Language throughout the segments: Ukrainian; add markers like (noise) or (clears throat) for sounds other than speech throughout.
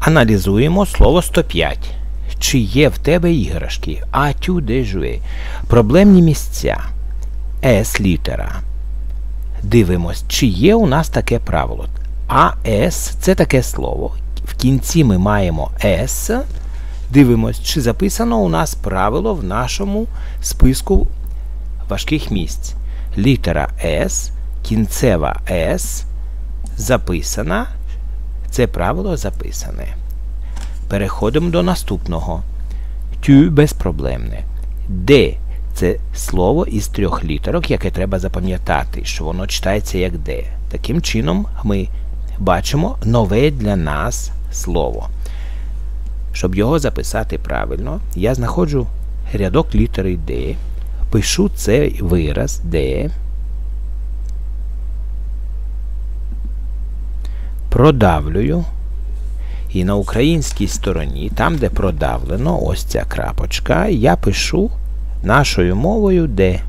Аналізуємо слово 105. Чи є в тебе іграшки? А-тю де jouer? Проблемні місця. С літера. Дивимось, чи є у нас таке правило. АС це таке слово. В кінці ми маємо С. Дивимось, чи записано у нас правило в нашому списку важких місць. Літера С, кінцева С записана. Це правило записане. Переходимо до наступного. Тю безпроблемне. Д це слово із трьох літерок, яке треба запам'ятати, що воно читається як Д. Таким чином, ми бачимо нове для нас слово. Щоб його записати правильно, я знаходжу рядок літери Д, пишу цей вираз Д, продавлюю. І на українській стороні, там, де продавлено, ось ця крапочка, я пишу нашою мовою Д.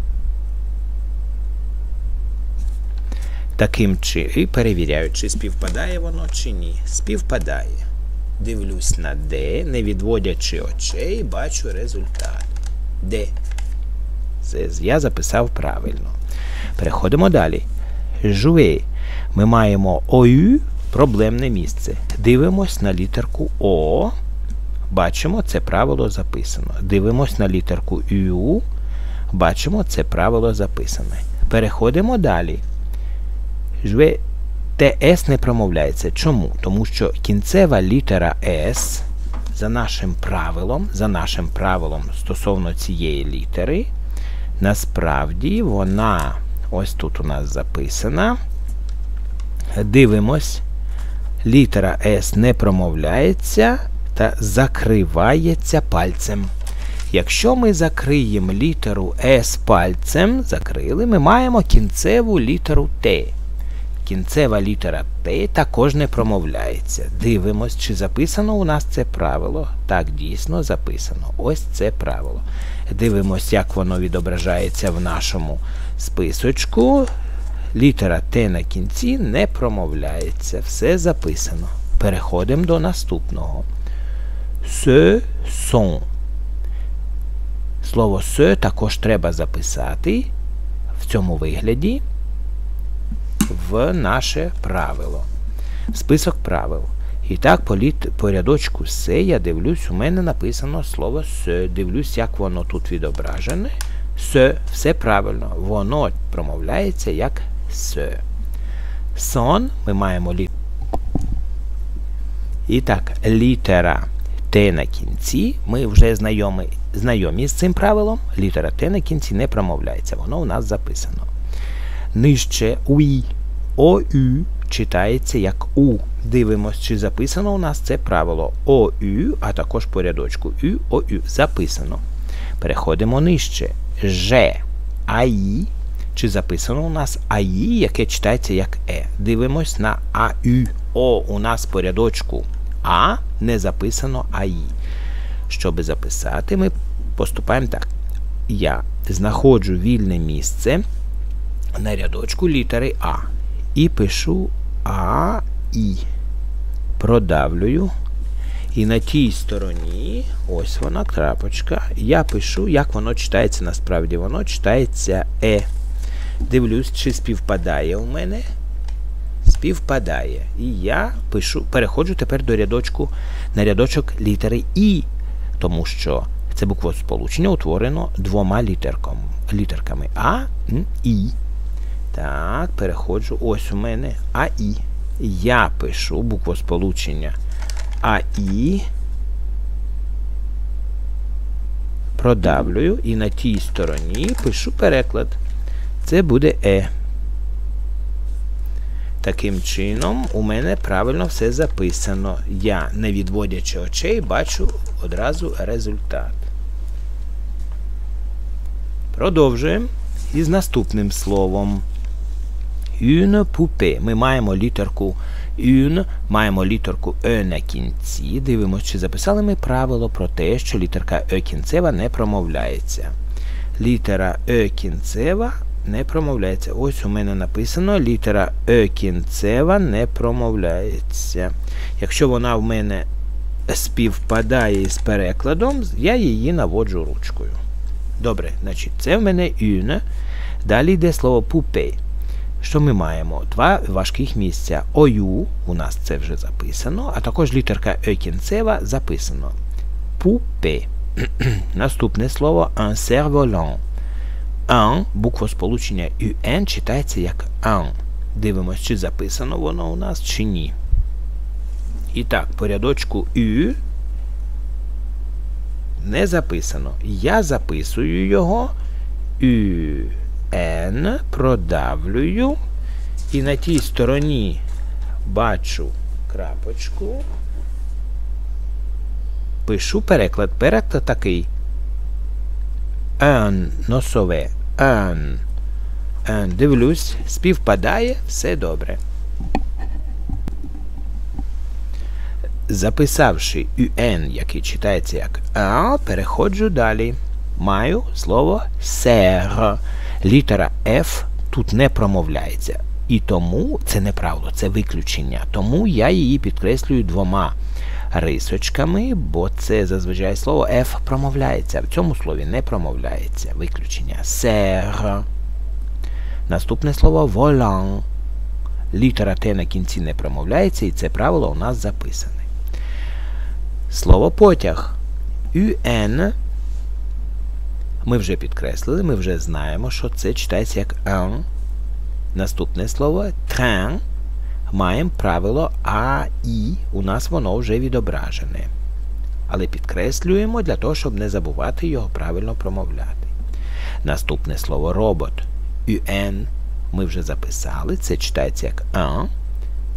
Таким чином, і перевіряю, чи співпадає воно, чи ні. Співпадає. Дивлюсь на Д, не відводячи очей, бачу результат. Д. Це я записав правильно. Переходимо далі. Жуе. Ми маємо ОЮ проблемне місце. Дивимось на літерку О. Бачимо, це правило записано. Дивимось на літерку Ю. Бачимо, це правило записане. Переходимо далі. ТС не промовляється. Чому? Тому що кінцева літера С за нашим правилом, за нашим правилом стосовно цієї літери, насправді вона ось тут у нас записана. Дивимось, літера С не промовляється та закривається пальцем. Якщо ми закриємо літеру С пальцем, закрили, ми маємо кінцеву літеру Т. Кінцева літера Т також не промовляється. Дивимось, чи записано у нас це правило. Так, дійсно записано. Ось це правило. Дивимось, як воно відображається в нашому списочку. Літера Т на кінці не промовляється. Все записано. Переходимо до наступного. Ce sont. Слово «se» також треба записати в цьому вигляді в наше правило. Список правил. І так, по, літ, по рядочку «се» я дивлюсь, у мене написано слово «се». Дивлюсь, як воно тут відображене. «Се» все правильно. Воно промовляється як «се». Сон ми маємо літ. І так, літера Т на кінці. Ми вже знайомі, знайомі з цим правилом. Літера Т на кінці не промовляється. Воно у нас записано. Нижче УІ. ОЮ читається як У. Дивимось, чи записано у нас це правило ОЮ, а також по рядочку Ю, ОЮ. Записано. Переходимо нижче. Ж. АІ. Чи записано у нас АІ, яке читається як Е. Дивимось на АЮ. О у нас по рядочку А не записано АІ. Щоб записати, ми поступаємо так. Я знаходжу вільне місце на рядочку літери А. І пишу А І. Продавлюю. І на тій стороні, ось вона, крапочка, я пишу, як воно читається. Насправді воно читається Е. Дивлюсь, чи співпадає у мене. Співпадає. І я пишу, переходжу тепер до рядочку на рядочок літери І, тому що це буквосполучення утворено двома літерком, літерками А І. Так, переходжу. Ось у мене АІ. Я пишу буквосполучення АІ. Продавлюю і на тій стороні пишу переклад. Це буде Е. Таким чином, у мене правильно все записано. Я, не відводячи очей, бачу одразу результат. Продовжуємо із наступним словом. Une poupée. Ми маємо літерку une, маємо літерку Е на кінці. Дивимося, чи записали ми правило про те, що літерка Е кінцева не промовляється. Літера Е кінцева не промовляється. Ось у мене написано літера Е кінцева не промовляється. Якщо вона в мене співпадає з перекладом, я її наводжу ручкою. Добре, значить, це в мене une. Далі йде слово poupée. Що ми маємо? Два важких місця. Ою, у нас це вже записано, а також літерка Е кінцева записано. Poupée. (clears throat) Наступне слово un cerf-volant. Un, буква сполучення UN читається як un. Дивимось, чи записано воно у нас, чи ні. І так, по рядочку U не записано. Я записую його UN, продавлюю. І на тій стороні бачу крапочку. Пишу переклад. Переклад такий. Un носове. Un. Un. Дивлюсь, співпадає, все добре. Записавши UN, який читається як А, переходжу далі. Маю слово сер. Літера F тут не промовляється. І тому це не правило, це виключення. Тому я її підкреслюю двома рисочками, бо це зазвичай слово F промовляється. В цьому слові не промовляється. Виключення. Сер. Наступне слово volant. Літера Т на кінці не промовляється, і це правило у нас записане. Слово потяг. UN. Ми вже підкреслили, ми вже знаємо, що це читається як un. Наступне слово train. Маємо правило А, І. У нас воно вже відображене. Але підкреслюємо для того, щоб не забувати його правильно промовляти. Наступне слово робот. UN. Ми вже записали. Це читається як un.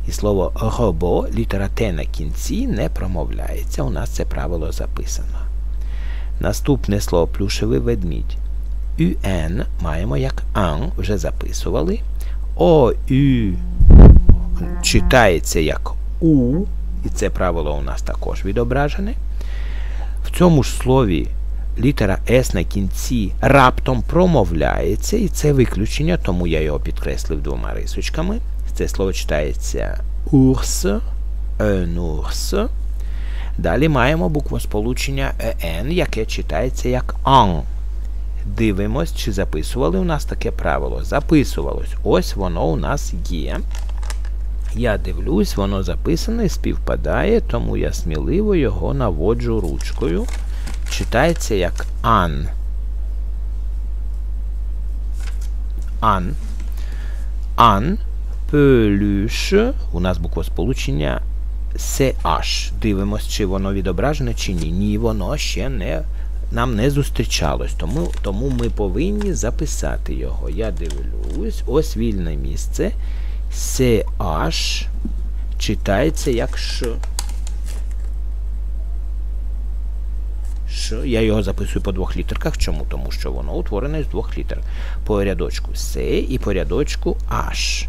І слово робо, літера Т на кінці не промовляється. У нас це правило записано. Наступне слово плюшевий ведмідь. UN маємо як ан, вже записували. ОЮ читається як У, і це правило у нас також відображене. В цьому ж слові літера С на кінці раптом промовляється, і це виключення, тому я його підкреслив двома рисочками. Це слово читається урс, ours. Далі маємо буквосполучення «en», яке читається як «an». Дивимось, чи записували у нас таке правило. Записувалось. Ось воно у нас є. Я дивлюсь, воно записане, співпадає, тому я сміливо його наводжу ручкою. Читається як «an». «An». «An» peluche, у нас буквосполучення CH. Дивимось, чи воно відображене, чи ні. Ні, воно ще не, нам не зустрічалось. Тому тому ми повинні записати його. Я дивлюсь, ось вільне місце. CH читається як Ш. Ш. Я його записую по двох літерках. Чому? Тому що воно утворене з двох літер. По рядочку С і по рядочку H.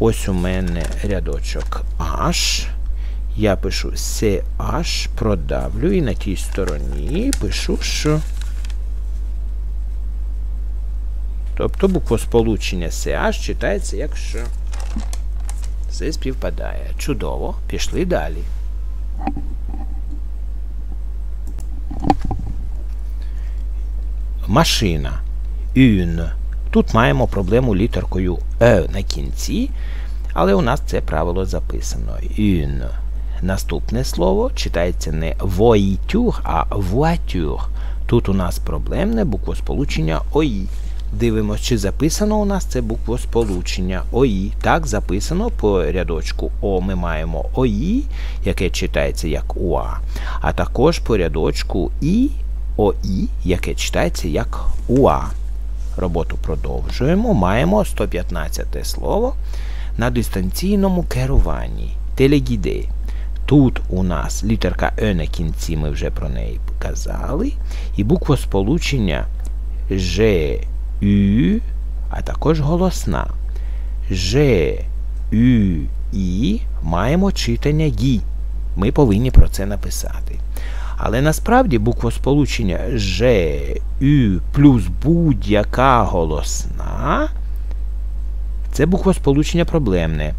Ось у мене рядочок H. Я пишу CH, продавлю і на тій стороні пишу Ш. Тобто буквосполучення CH читається як Ш. Все співпадає. Чудово. Пішли далі. Машина. Une. Тут маємо проблему літеркою Е на кінці, але у нас це правило записано. Une. Наступне слово читається не voiture, а voiture. Тут у нас проблемне буквосполучення ОІ. Дивимось, чи записано у нас це буквосполучення ОІ. Так, записано по рядочку О ми маємо ОІ, яке читається як УА. А також по рядочку І ОІ, яке читається як УА. Роботу продовжуємо. Маємо 115 слово на дистанційному керуванні. Телегіде. Тут у нас літерка Е на кінці, ми вже про неї казали. І буквосполучення Ж, Ю, а також голосна. Ж, Ю, І маємо читання Гі. Ми повинні про це написати. Але насправді буквосполучення Ж, Ю плюс будь-яка голосна це буквосполучення проблемне.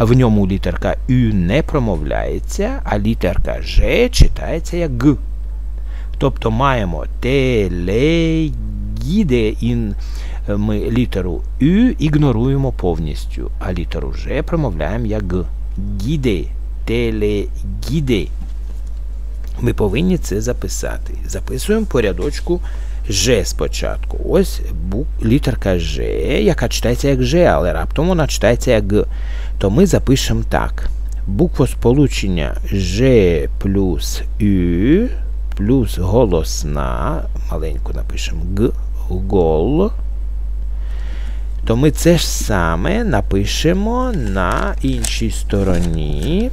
в ньому літерка Ю не промовляється, а літерка Ж читається як Г. Тобто маємо телегіде ін ми літеру Ю ігноруємо повністю, а літеру Ж промовляємо як Г. Гіде, телегіде. Ми повинні це записати. Записуємо по рядочку Ж спочатку. Ось літерка Ж, яка читається як Ж, але раптом вона читається як Г. То ми запишемо так. Буквосполучення Ж плюс Ю плюс голосна. Маленьку напишемо Г, гол. То ми це ж саме напишемо на іншій стороні.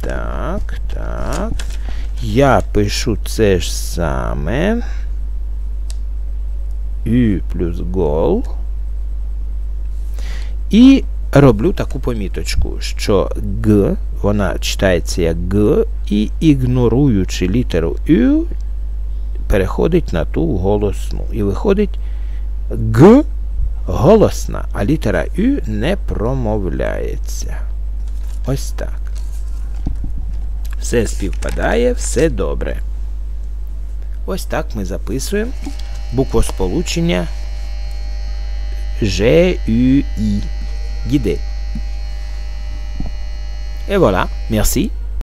Так, так. Я пишу це ж саме. Ю плюс гол. І роблю таку поміточку, що Г, вона читається як Г, і ігноруючи літеру Ю, переходить на ту голосну. І виходить Г голосна, а літера Ю не промовляється. Ось так. Все співпадає, все добре. Ось так ми записуємо буквосполучення G, U, I. Guidé. Et voilà, merci.